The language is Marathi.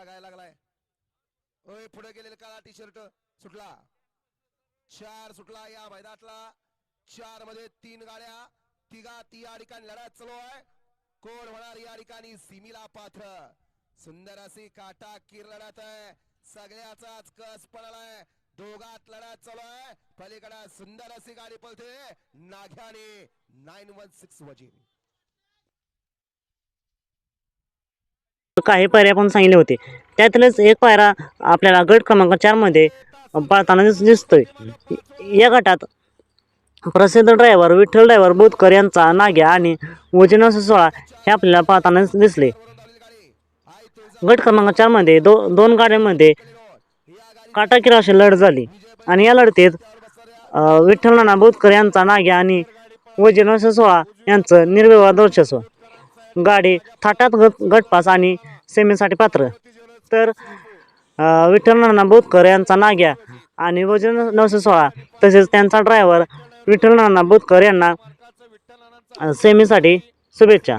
लागायला लागलाय. ओय पुढे गेलेला काळा टी शर्ट सुटला. चार सुटला या मैदानातला. चारमध्ये तीन गाड्या. तिघा ती या ठिकाणी लढत चालू आहे. कोण होणार या ठिकाणी? सिमीला पात्र. सुंदर अशी काटा किर लढत आहे. सगळ्याचाच कस पडलाय. दोघात लढत चालू आहे. पलीकडे सुंदर अशी गाडी पळते. नाघ्याने नाईन वन सिक्स वजीर. काही पायऱ्या पण सांगितले होते. त्यातलेच एक पायरा आपल्याला गट क्रमांक चारमध्ये पाळताना दिस दिसतोय. या गटात प्रसिद्ध ड्रायव्हर विठ्ठल ड्रायव्हर बोधकर यांचा नाग्या आणि वजन सोळा हे आपल्याला पाहताना दिसले. गट क्रमांक चारमध्ये दो दोन गाड्यांमध्ये काटाकिरा अशी लढत झाली. आणि या लढतीत विठ्ठल नाना बोधकर यांचा नाग्या आणि वजन सोळा यांचं निर्विवाद वर्चस्व गाडी थाटात गट गटपास आणि सेमीसाठी पात्र. तर विठ्ठल नाना बोधकर यांचा नाग्या आणि वजन नऊशे सोळा तसेच त्यांचा ड्रायव्हर विठ्ठल नाना बोधकर यांना सेमीसाठी शुभेच्छा.